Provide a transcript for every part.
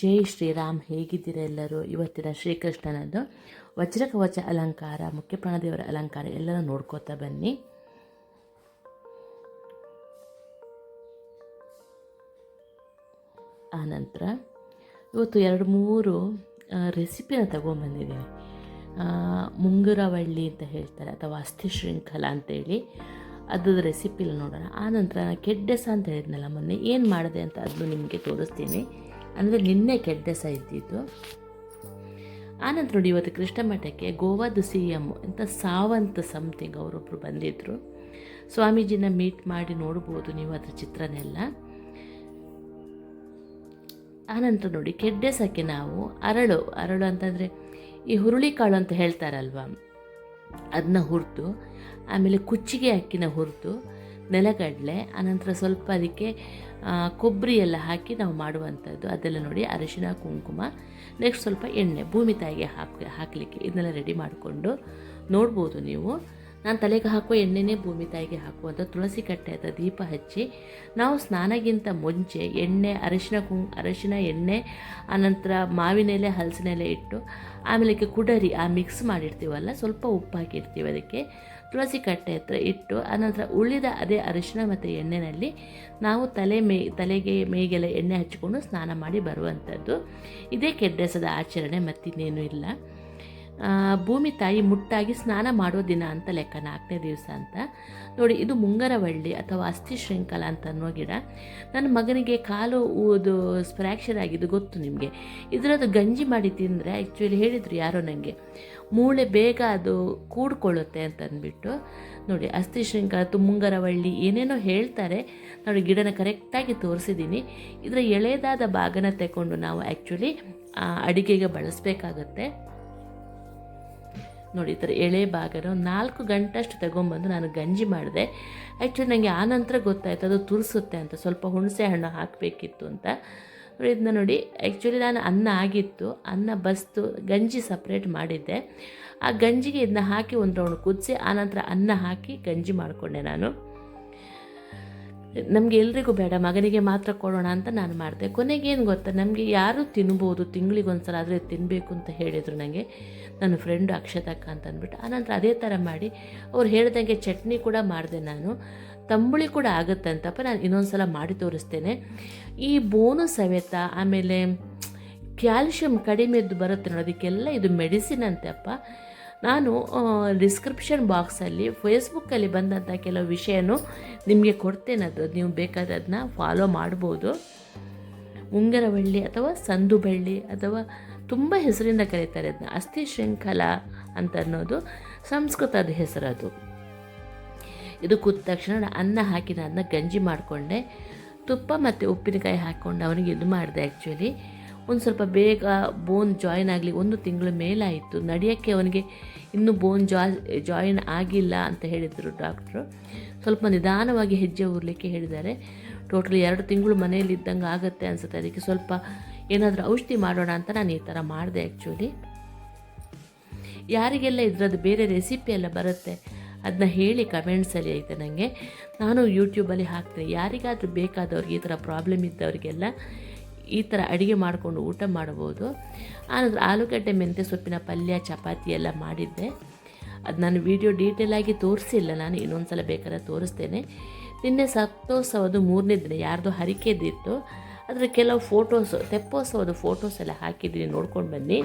ಜೈ ಶ್ರೀರಾಮ್, ಹೇಗಿದ್ದೀರ ಎಲ್ಲರೂ? ಇವತ್ತಿನ ಶ್ರೀಕೃಷ್ಣನದ್ದು ವಜ್ರಕವಚ ಅಲಂಕಾರ, ಮುಖ್ಯ ಪ್ರಾಣದೇವರ ಅಲಂಕಾರ, ಎಲ್ಲರೂ ನೋಡ್ಕೋತಾ ಬನ್ನಿ. ಆನಂತರ ಇವತ್ತು ಎರಡು ಮೂರು ರೆಸಿಪಿನ ತಗೊಂಬಂದಿದ್ದೀನಿ. ಮುಂಗುರವಳ್ಳಿ ಅಂತ ಹೇಳ್ತಾರೆ, ಅಥವಾ ಅಸ್ಥಿ ಶೃಂಖಲ ಅಂತೇಳಿ. ಅದ್ರದ್ದು ರೆಸಿಪಿಲಿ ನೋಡೋಣ. ಆನಂತರ ಕೆಡ್ಡೆಸ ಅಂತ ಹೇಳಿದ್ನಲ್ಲ ಮೊನ್ನೆ, ಏನು ಮಾಡಿದೆ ಅಂತ ಅದನ್ನು ನಿಮಗೆ ತೋರಿಸ್ತೀನಿ. ಅಂದರೆ ನಿನ್ನೆ ಕೆಡ್ಡೆಸ ಇದ್ದಿದ್ದು ಆನಂತರ ನೋಡಿ ಇವತ್ತು ಕೃಷ್ಣ ಮಠಕ್ಕೆ ಗೋವಾದ ಸಿ ಎಂ ಅಂತ ಸಾವಂತ ಸಮಥಿಂಗ್ ಅವರೊಬ್ಬರು ಬಂದಿದ್ದರು ಸ್ವಾಮೀಜಿನ ಮೀಟ್ ಮಾಡಿ ನೋಡ್ಬೋದು ನೀವು ಅದರ ಚಿತ್ರನೆಲ್ಲ ಆನಂತರ ನೋಡಿ ಕೆಡ್ಡೆಸಕ್ಕೆ ನಾವು ಅರಳು. ಅರಳು ಅಂತಂದರೆ ಈ ಹುರುಳಿಕಾಳು ಅಂತ ಹೇಳ್ತಾರಲ್ವ? ಅದನ್ನ ಹುರಿದು, ಆಮೇಲೆ ಕುಚ್ಚಿಗೆ ಅಕ್ಕಿನ ಹುರಿದು ನೆಲಗಡಲೆ, ಆನಂತರ ಸ್ವಲ್ಪ ಅದಕ್ಕೆ ಕೊಬ್ಬರಿ ಎಲ್ಲ ಹಾಕಿ ನಾವು ಮಾಡುವಂಥದ್ದು. ಅದೆಲ್ಲ ನೋಡಿ ಅರಿಶಿನ, ಕುಂಕುಮ ನೆಕ್ಸ್ಟ್ ಸ್ವಲ್ಪ ಎಣ್ಣೆ, ಭೂಮಿ ತಾಯಿಗೆ ಹಾಕಿ, ಹಾಕಲಿಕ್ಕೆ ಇದನ್ನೆಲ್ಲ ರೆಡಿ ಮಾಡಿಕೊಂಡು ನೋಡ್ಬೋದು ನೀವು. ನಾನು ತಲೆಗೆ ಹಾಕುವ ಎಣ್ಣೆನೇ ಭೂಮಿ ತಾಯಿಗೆ ಹಾಕುವಂಥ ತುಳಸಿ ಕಟ್ಟೆ ಅಂತ ದೀಪ ಹಚ್ಚಿ, ನಾವು ಸ್ನಾನಗಿಂತ ಮುಂಚೆ ಎಣ್ಣೆ, ಅರಿಶಿನ ಕುಂ, ಅರಿಶಿನ ಎಣ್ಣೆ ಆನಂತರ ಮಾವಿನ ಎಲೆ, ಹಲಸಿನ ಎಲೆ ಇಟ್ಟು, ಆಮೇಲೆ ಕುಡರಿ, ಆ ಮಿಕ್ಸ್ ಮಾಡಿರ್ತೀವಲ್ಲ, ಸ್ವಲ್ಪ ಉಪ್ಪು ಹಾಕಿರ್ತೀವಿ ಅದಕ್ಕೆ ತುಳಸಿ ಕಟ್ಟೆ ಹತ್ರ ಇಟ್ಟು ಆನಂತರ ಉಳಿದ ಅದೇ ಅರಿಶಿನ ಮತ್ತು ಎಣ್ಣೆಯಲ್ಲಿ ನಾವು ತಲೆ ಮೇ, ತಲೆಗೆ ಮೇಗೆಲ್ಲ ಎಣ್ಣೆ ಹಚ್ಚಿಕೊಂಡು ಸ್ನಾನ ಮಾಡಿ ಬರುವಂಥದ್ದು ಇದೇ ಕೆಡ್ಡೆಸದ ಆಚರಣೆ ಮತ್ತಿನ್ನೇನೂ ಇಲ್ಲ. ಭೂಮಿ ತಾಯಿ ಮುಟ್ಟಾಗಿ ಸ್ನಾನ ಮಾಡೋ ದಿನ ಅಂತ ಲೆಕ್ಕ ನಾಲ್ಕನೇ ದಿವಸ ಅಂತ ನೋಡಿ, ಇದು ಮುಂಗರವಳ್ಳಿ ಅಥವಾ ಅಸ್ಥಿ ಶೃಂಖಲ ಅಂತ ಅನ್ನೋ ಗಿಡ. ನನ್ನ ಮಗನಿಗೆ ಕಾಲು ಊದು ಫ್ರ್ಯಾಕ್ಚರ್ ಆಗಿದ್ದು ಗೊತ್ತು ನಿಮಗೆ. ಇದರದ್ದು ಗಂಜಿ ಮಾಡಿ ತಿಂದರೆ ಆ್ಯಕ್ಚುಲಿ ಹೇಳಿದರು ಯಾರೋ ನನಗೆ ಮೂಳೆ ಬೇಗ ಅದು ಕೂಡ್ಕೊಳ್ಳುತ್ತೆ ಅಂತ ಅಂದ್ಬಿಟ್ಟು. ನೋಡಿ, ಅಸ್ಥಿ ಶೃಂಖಲ ಮುಂಗರವಳ್ಳಿ ಏನೇನೋ ಹೇಳ್ತಾರೆ. ನೋಡಿ, ಗಿಡನ ಕರೆಕ್ಟಾಗಿ ತೋರಿಸಿದ್ದೀನಿ. ಇದರ ಎಳೆದಾದ ಭಾಗನ ತಗೊಂಡು ನಾವು ಆ್ಯಕ್ಚುಲಿ ಅಡುಗೆಗೆ ಬಳಸಬೇಕಾಗತ್ತೆ. ನೋಡಿ ಈ ಥರ ಎಳೆ ಒಂದು ನಾಲ್ಕು ಗಂಟಷ್ಟು ತಗೊಂಬಂದು ನಾನು ಗಂಜಿ ಮಾಡಿದೆ. ಆ್ಯಕ್ಚುಲಿ ನನಗೆ ಆನಂತರ ಗೊತ್ತಾಯ್ತು, ಅದು ತುರಿಸುತ್ತೆ ಅಂತ, ಸ್ವಲ್ಪ ಹುಣಸೆ ಹಣ್ಣು ಹಾಕಬೇಕಿತ್ತು ಅಂತ. ಇದನ್ನ ನೋಡಿ ಆ್ಯಕ್ಚುಲಿ ನಾನು ಅನ್ನ ಆಗಿತ್ತು, ಅನ್ನ ಬಸ್ತು, ಗಂಜಿ ಸಪ್ರೇಟ್ ಮಾಡಿದ್ದೆ. ಆ ಗಂಜಿಗೆ ಇದನ್ನ ಹಾಕಿ ಒಂದು ರೌಂಡ್ ಕುದಿಸಿ ಆನಂತರ ಅನ್ನ ಹಾಕಿ ಗಂಜಿ ಮಾಡಿಕೊಂಡೆ ನಾನು. ನಮಗೆ ಎಲ್ರಿಗೂ ಬೇಡ, ಮಗನಿಗೆ ಮಾತ್ರ ಕೊಡೋಣ ಅಂತ ನಾನು ಮಾಡಿದೆ. ಕೊನೆಗೇನು ಗೊತ್ತಾ, ನಮಗೆ ಯಾರು ತಿನ್ಬೋದು, ತಿಂಗಳಿಗೊಂದ್ಸಲ ಆದರೆ ತಿನ್ನಬೇಕು ಅಂತ ಹೇಳಿದರು ನನಗೆ ನನ್ನ ಫ್ರೆಂಡು ಅಕ್ಷತಕ್ಕ ಅಂತ ಅಂದ್ಬಿಟ್ಟು ಆನಂತರ ಅದೇ ಥರ ಮಾಡಿ, ಅವ್ರು ಹೇಳ್ದಂಗೆ ಚಟ್ನಿ ಕೂಡ ಮಾಡಿದೆ ನಾನು. ತಂಬುಳಿ ಕೂಡ ಆಗುತ್ತೆ ಅಂತಪ್ಪ, ನಾನು ಇನ್ನೊಂದು ಸಲ ಮಾಡಿ ತೋರಿಸ್ತೇನೆ. ಈ ಬೋನು ಸವೆತ, ಆಮೇಲೆ ಕ್ಯಾಲ್ಶಿಯಂ ಕಡಿಮೆದ್ದು ಬರುತ್ತೆ ನೋಡೋದಕ್ಕೆಲ್ಲ ಇದು ಮೆಡಿಸಿನ್ ಅಂತೆಪ್ಪ. ನಾನು ಡಿಸ್ಕ್ರಿಪ್ಷನ್ ಬಾಕ್ಸಲ್ಲಿ ಫೇಸ್ಬುಕ್ಕಲ್ಲಿ ಬಂದಂಥ ಕೆಲವು ವಿಷಯನೂ ನಿಮಗೆ ಕೊಡ್ತೇನೆ. ಅದು ನೀವು ಬೇಕಾದ್ರೆ ಅದನ್ನ ಫಾಲೋ ಮಾಡ್ಬೋದು. ಉಂಗರವಳ್ಳಿ ಅಥವಾ ಸಂದು ಬಳ್ಳಿ ಅಥವಾ ತುಂಬ ಹೆಸರಿಂದ ಕರೀತಾರೆ ಅದನ್ನ ಅಸ್ಥಿ ಶೃಂಖಲ ಅಂತ ಅನ್ನೋದು ಸಂಸ್ಕೃತದ ಹೆಸರದು ಇದು ಕೂತ ತಕ್ಷಣ ಅನ್ನ ಹಾಕಿ ನಾನು ಗಂಜಿ ಮಾಡಿಕೊಂಡೆ. ತುಪ್ಪ ಮತ್ತು ಉಪ್ಪಿನಕಾಯಿ ಹಾಕ್ಕೊಂಡು ಅವನಿಗೆ ಇದು ಮಾಡಿದೆ ಆ್ಯಕ್ಚುಲಿ ಒಂದು ಸ್ವಲ್ಪ ಬೇಗ ಬೋನ್ ಜಾಯಿನ್ ಆಗಲಿ, ಒಂದು ತಿಂಗಳು ಮೇಲಾಯಿತು. ನಡೆಯೋಕ್ಕೆ ಅವನಿಗೆ ಇನ್ನೂ ಬೋನ್ ಜಾ ಜಾಯಿನ್ ಆಗಿಲ್ಲ ಅಂತ ಹೇಳಿದರು ಡಾಕ್ಟ್ರು ಸ್ವಲ್ಪ ನಿಧಾನವಾಗಿ ಹೆಜ್ಜೆ ಊರಲಿಕ್ಕೆ ಹೇಳಿದ್ದಾರೆ. ಟೋಟಲಿ ಎರಡು ತಿಂಗಳು ಮನೆಯಲ್ಲಿ ಇದ್ದಂಗೆ ಆಗುತ್ತೆ ಅನಿಸುತ್ತೆ. ಅದಕ್ಕೆ ಸ್ವಲ್ಪ ಏನಾದರೂ ಔಷಧಿ ಮಾಡೋಣ ಅಂತ ನಾನು ಈ ಥರ ಮಾಡಿದೆ ಆ್ಯಕ್ಚುಲಿ ಯಾರಿಗೆಲ್ಲ ಇದರದ್ದು ಬೇರೆ ರೆಸಿಪಿ ಎಲ್ಲ ಬರುತ್ತೆ ಅದನ್ನ ಹೇಳಿ ಕಮೆಂಟ್ಸಲ್ಲಿ ಐತೆ ನನಗೆ ನಾನು ಯೂಟ್ಯೂಬಲ್ಲಿ ಹಾಕ್ತೀನಿ. ಯಾರಿಗಾದರೂ ಬೇಕಾದವ್ರಿಗೆ ಈ ಥರ ಪ್ರಾಬ್ಲಮ್ ಇದ್ದವರಿಗೆಲ್ಲ ಈ ಥರ ಅಡುಗೆ ಮಾಡಿಕೊಂಡು ಊಟ ಮಾಡ್ಬೋದು ಆನಂತರ ಆಲೂಗಡ್ಡೆ, ಮೆಂತ್ಯ ಸೊಪ್ಪಿನ ಪಲ್ಯ, ಚಪಾತಿ ಎಲ್ಲ ಮಾಡಿದ್ದೆ. ಅದು ನಾನು ವೀಡಿಯೋ ಡೀಟೇಲಾಗಿ ತೋರಿಸಿಲ್ಲ. ನಾನು ಇನ್ನೊಂದು ಸಲ ಬೇಕಾದ್ರೆ ತೋರಿಸ್ತೇನೆ. ನಿನ್ನೆ ಸಪ್ತೋತ್ಸವದು ಮೂರನೇ ದಿನ. ಯಾರ್ದೋ ಹರಿಕೆದಿತ್ತು ಅದರ ಕೆಲವು ಫೋಟೋಸು ತೆಪ್ಪೋತ್ಸವದ ಫೋಟೋಸ್ ಎಲ್ಲ ಹಾಕಿದ್ದೀನಿ. ನೋಡ್ಕೊಂಡು ಬನ್ನಿ.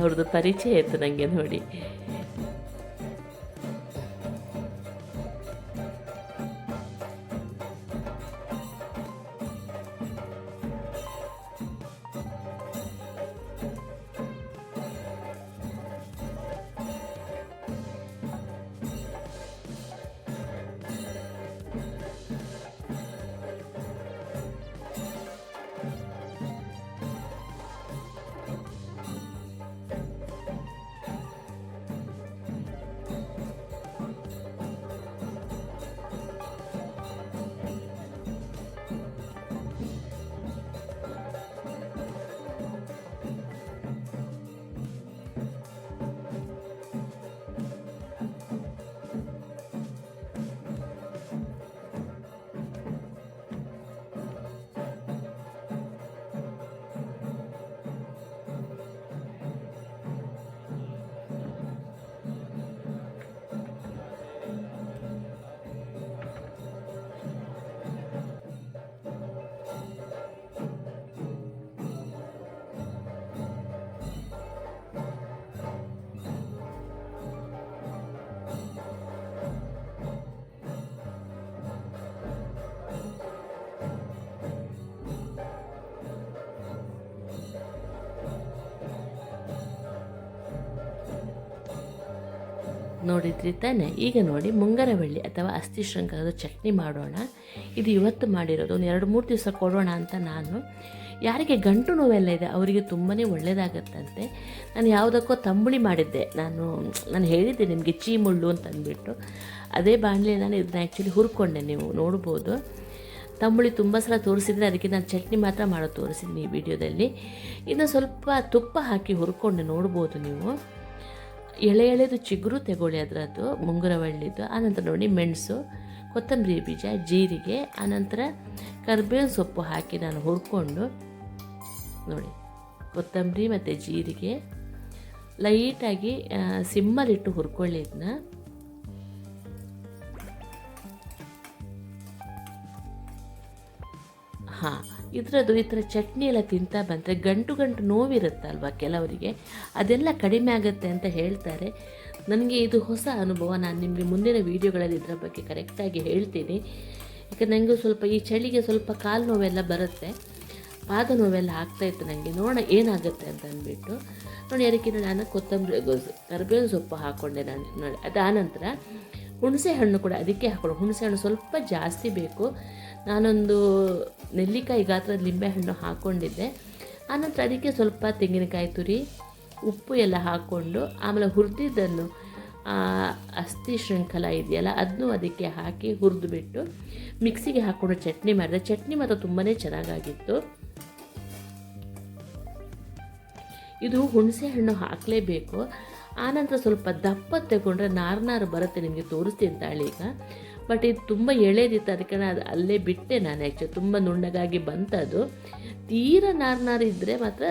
ಅವ್ರದ್ದು ಪರಿಚಯ ಇತ್ತು ನನಗೆ ನೋಡಿ. ನೋಡಿದ್ರಿ ತಾನೆ? ಈಗ ನೋಡಿ, ಮುಂಗರವಳ್ಳಿ ಅಥವಾ ಅಸ್ಥಿ ಶೃಂಗದ ಚಟ್ನಿ ಮಾಡೋಣ. ಇದು ಇವತ್ತು ಮಾಡಿರೋದು. ಒಂದು ಎರಡು ಮೂರು ದಿವಸ ಕೊಡೋಣ ಅಂತ ನಾನು. ಯಾರಿಗೆ ಗಂಟು ನೋವೆಲ್ಲ ಇದೆ, ಅವರಿಗೆ ತುಂಬಾ ಒಳ್ಳೆಯದಾಗತ್ತಂತೆ ನಾನು ಯಾವುದಕ್ಕೋ ತಂಬುಳಿ ಮಾಡಿದ್ದೆ. ನಾನು ನಾನು ಹೇಳಿದ್ದೆ ನಿಮಗೆ ಚೀ ಮುಳ್ಳು ಅಂತ ಅಂದ್ಬಿಟ್ಟು. ಅದೇ ಬಾಣಲೆ ನಾನು ಇದನ್ನ ಆ್ಯಕ್ಚುಲಿ ಹುರ್ಕೊಂಡೆ, ನೀವು ನೋಡ್ಬೋದು. ತಂಬುಳಿ ತುಂಬ ಸಲ ತೋರಿಸಿದ್ರೆ ಅದಕ್ಕೆ ನಾನು ಚಟ್ನಿ ಮಾತ್ರ ಮಾಡೋದು ತೋರಿಸಿದ್ದೀನಿ ಈ ವಿಡಿಯೋದಲ್ಲಿ. ಇನ್ನು ಸ್ವಲ್ಪ ತುಪ್ಪ ಹಾಕಿ ಹುರ್ಕೊಂಡೆ ನೋಡ್ಬೋದು ನೀವು. ಎಳೆ ಎಳೆದು ಚಿಗುರು ತಗೊಳ್ಳಿ ಅದರದ್ದು ಮುಂಗುರವಳ್ಳಿದ್ದು ಆನಂತರ ನೋಡಿ ಮೆಣಸು, ಕೊತ್ತಂಬರಿ ಬೀಜ, ಜೀರಿಗೆ, ಆನಂತರ ಕರ್ಬೇವಿನ ಸೊಪ್ಪು ಹಾಕಿ ನಾನು ಹುರ್ಕೊಂಡು ನೋಡಿ ಕೊತ್ತಂಬರಿ ಮತ್ತು ಜೀರಿಗೆ ಲೈಟಾಗಿ ಸಿಮ್ಮಲ್ಲಿಟ್ಟು ಹುರ್ಕೊಳ್ಳಿ ಇದನ್ನ ಇದರದ್ದು ಈ ಥರ ಚಟ್ನಿ ಎಲ್ಲ ತಿಂತಾ ಬಂದರೆ ಗಂಟು ಗಂಟು ನೋವಿರುತ್ತಲ್ವ ಕೆಲವರಿಗೆ? ಅದೆಲ್ಲ ಕಡಿಮೆ ಆಗುತ್ತೆ ಅಂತ ಹೇಳ್ತಾರೆ. ನನಗೆ ಇದು ಹೊಸ ಅನುಭವ. ನಾನು ನಿಮಗೆ ಮುಂದಿನ ವೀಡಿಯೋಗಳಲ್ಲಿ ಇದರ ಬಗ್ಗೆ ಕರೆಕ್ಟಾಗಿ ಹೇಳ್ತೀನಿ. ಯಾಕಂದ್ರೆ ನನಗೂ ಸ್ವಲ್ಪ ಈ ಚಳಿಗೆ ಸ್ವಲ್ಪ ಕಾಲು ನೋವೆಲ್ಲ ಬರುತ್ತೆ. ಪಾದ ನೋವೆಲ್ಲ ಆಗ್ತಾಯಿತ್ತು ನನಗೆ ನೋಡೋಣ ಏನಾಗುತ್ತೆ ಅಂತ ಅಂದ್ಬಿಟ್ಟು. ನೋಡಿ, ಅದಕ್ಕೆ ನಾನು ಕೊತ್ತಂಬರಿ ಕರಿಬೇವಿನ ಸೊಪ್ಪು ಹಾಕ್ಕೊಂಡೆ ನಾನು. ನೋಡಿ, ಅದಾನಂತರ ಹುಣಸೆ ಹಣ್ಣು ಕೂಡ ಅದಕ್ಕೆ ಹಾಕೊಂಡು ಹುಣಸೆ ಹಣ್ಣು ಸ್ವಲ್ಪ ಜಾಸ್ತಿ ಬೇಕು. ನಾನೊಂದು ನೆಲ್ಲಿಕಾಯಿ ಗಾತ್ರದ ಲಿಂಬೆಹಣ್ಣು ಹಾಕ್ಕೊಂಡಿದ್ದೆ ಆನಂತರ ಅದಕ್ಕೆ ಸ್ವಲ್ಪ ತೆಂಗಿನಕಾಯಿ ತುರಿ, ಉಪ್ಪು ಎಲ್ಲ ಹಾಕ್ಕೊಂಡು, ಆಮೇಲೆ ಹುರಿದಿದ್ದನ್ನು ಅಸ್ಥಿ ಶೃಂಖಲ ಇದೆಯಲ್ಲ ಅದನ್ನು ಅದಕ್ಕೆ ಹಾಕಿ ಹುರಿದುಬಿಟ್ಟು ಮಿಕ್ಸಿಗೆ ಹಾಕ್ಕೊಂಡು ಚಟ್ನಿ ಮಾಡಿದೆ. ಚಟ್ನಿ ಮಾತ್ರ ತುಂಬಾ ಚೆನ್ನಾಗಾಗಿತ್ತು. ಇದು ಹುಣಸೆ ಹಣ್ಣು ಹಾಕಲೇಬೇಕು. ಆನಂತರ ಸ್ವಲ್ಪ ದಪ್ಪ ತಗೊಂಡ್ರೆ ನಾರ್ನಾರು ನಾರು ಬರುತ್ತೆ, ನಿಮಗೆ ತೋರಿಸ್ತೀನಿ ತಾಳಿ ಈಗ. ಬಟ್ ಇದು ತುಂಬ ಎಳೆದಿತ್ತು, ಅದಕ್ಕೆ ಅದು ಅಲ್ಲೇ ಬಿಟ್ಟೆ ನಾನು ಆ್ಯಕ್ಚುಲಿ ತುಂಬ ನುಣ್ಣಗಾಗಿ ಬಂತದು. ತೀರ ನಾರ್ನಾರು ನಾರು ಇದ್ದರೆ ಮಾತ್ರ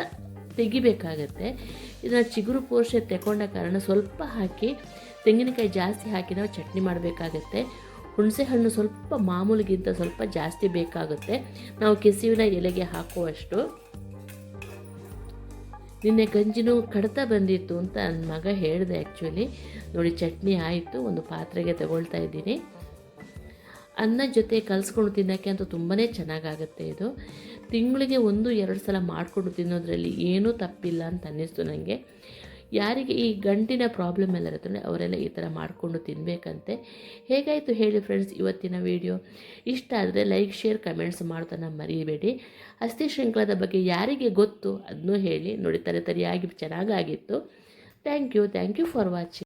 ತೆಗಿಬೇಕಾಗತ್ತೆ. ಇದನ್ನು ಚಿಗುರು ಪೋರ್ಷೆ ತಗೊಂಡ ಕಾರಣ ಸ್ವಲ್ಪ ಹಾಕಿ, ತೆಂಗಿನಕಾಯಿ ಜಾಸ್ತಿ ಹಾಕಿ ನಾವು ಚಟ್ನಿ ಮಾಡಬೇಕಾಗತ್ತೆ. ಹುಣಸೆ ಹಣ್ಣು ಸ್ವಲ್ಪ ಮಾಮೂಲಿಗಿಂತ ಸ್ವಲ್ಪ ಜಾಸ್ತಿ ಬೇಕಾಗುತ್ತೆ. ನಾವು ಕೆಸುವಿನ ಎಲೆಗೆ ಹಾಕುವಷ್ಟು. ನಿನ್ನೆ ಗಂಜಿನೂ ಕಡ್ತಾ ಬಂದಿತ್ತು ಅಂತ ನನ್ನ ಮಗ ಹೇಳಿದೆ ಆ್ಯಕ್ಚುಲಿ ನೋಡಿ, ಚಟ್ನಿ ಆಯಿತು, ಒಂದು ಪಾತ್ರೆಗೆ ತಗೊಳ್ತಾ ಇದ್ದೀನಿ. ಅನ್ನ ಜೊತೆ ಕಲಿಸ್ಕೊಂಡು ತಿನ್ನೋಕ್ಕೆ ಅಂತೂ ತುಂಬಾ ಚೆನ್ನಾಗಾಗುತ್ತೆ ಇದು. ತಿಂಗಳಿಗೆ ಒಂದು, ಎರಡು ಸಲ ಮಾಡಿಕೊಂಡು ತಿನ್ನೋದ್ರಲ್ಲಿ ಏನೂ ತಪ್ಪಿಲ್ಲ ಅಂತ ಅನ್ನಿಸ್ತು ನನಗೆ ಯಾರಿಗೆ ಈ ಗಂಟಿನ ಪ್ರಾಬ್ಲಮ್ ಎಲ್ಲ ಇರುತ್ತೆ ಅವರೆಲ್ಲ ಈ ಥರ ಮಾಡಿಕೊಂಡು ತಿನ್ನಬೇಕಂತೆ ಹೇಗಾಯಿತು ಹೇಳಿ ಫ್ರೆಂಡ್ಸ್ ಇವತ್ತಿನ ವಿಡಿಯೋ ಇಷ್ಟ ಆದರೆ ಲೈಕ್ ಶೇರ್ ಕಮೆಂಟ್ಸ್ ಮಾಡೋದನ್ನು ಮರಿಬೇಡಿ. ಅಸ್ಥಿ ಶೃಂಖಲದ ಬಗ್ಗೆ ಯಾರಿಗೆ ಗೊತ್ತು ಅದನ್ನೂ ಹೇಳಿ. ನೋಡಿ ತರೆ ತರಿಯಾಗಿ ಚೆನ್ನಾಗಾಗಿತ್ತು. Thank you thank you for watching